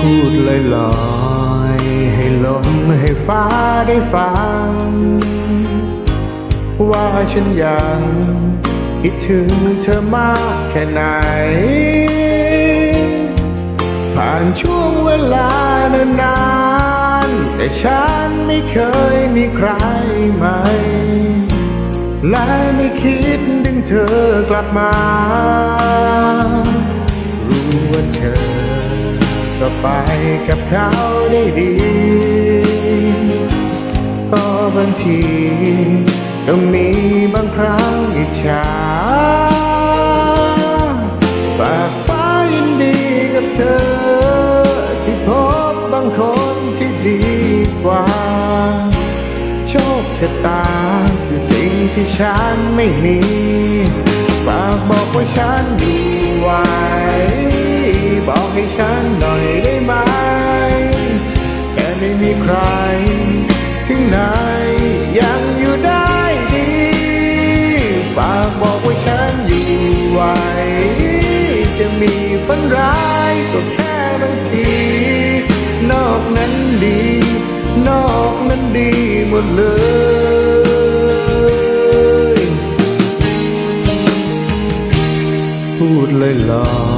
พูดลอยลอยให้ลมให้ฟ้าได้ฟัง ว่าฉันยังคิดถึงเธอมากแค่ไหน ผ่านช่วงเวลานานๆแต่ฉันไม่เคยมีใครใหม่และไม่คิดดึงเธอกลับมา รู้ว่าเธอ ก็ไปกับเขาได้ดี ก็บางทีก็มีบางครั้งอิจฉาฝากฟ้ายินดีกับเธอ ที่พบบางคนที่ดีกว่า โชคชะตาคือสิ่งที่ฉันไม่มี ฝากบอกว่าฉันอยู่ไหว บอกให้ฉันหน่อยได้ไหมแค่ไม่มีใคร ถึงไหนยังอยู่ได้ดี ฝากบอกว่าฉันอยู่ไหว จะมีฝันร้ายก็แค่บางที นอกนั้นดี นอกนั้นดีหมดเลยพูดลอย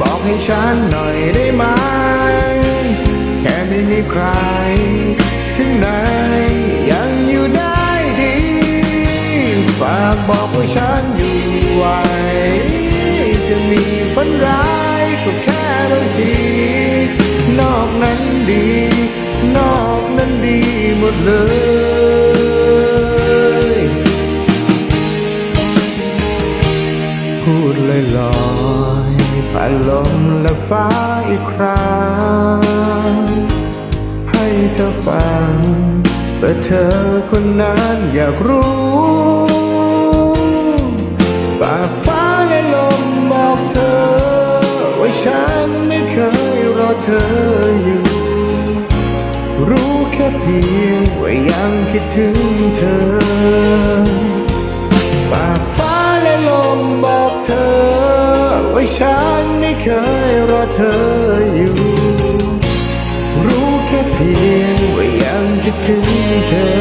บอกให้ฉันหน่อยได้ไหม แค่ไม่มีใคร ถึงไหนยังอยู่ได้ดี ฝากบอกว่าฉันอยู่ไหว จะมีฝันร้ายก็แค่บางที นอกนั้นดี นอกนั้นดีหมดเลย พูดลอยลอยๆผ่านลมและฟ้าอีกครั้งให้เธอฟังเพื่อเธอคนนั้นอยากรู้ฝากฟ้าและลมบอกเธอ ว่าฉันไม่เคยรอเธออยู่ รู้แค่เพียงว่ายังคิดถึงเธอฝากฟ้า มบอกเธอ ว่าฉันไม่เคยรอเธออยู่ รู้แค่เพียงว่ายังคิดถึงเธอ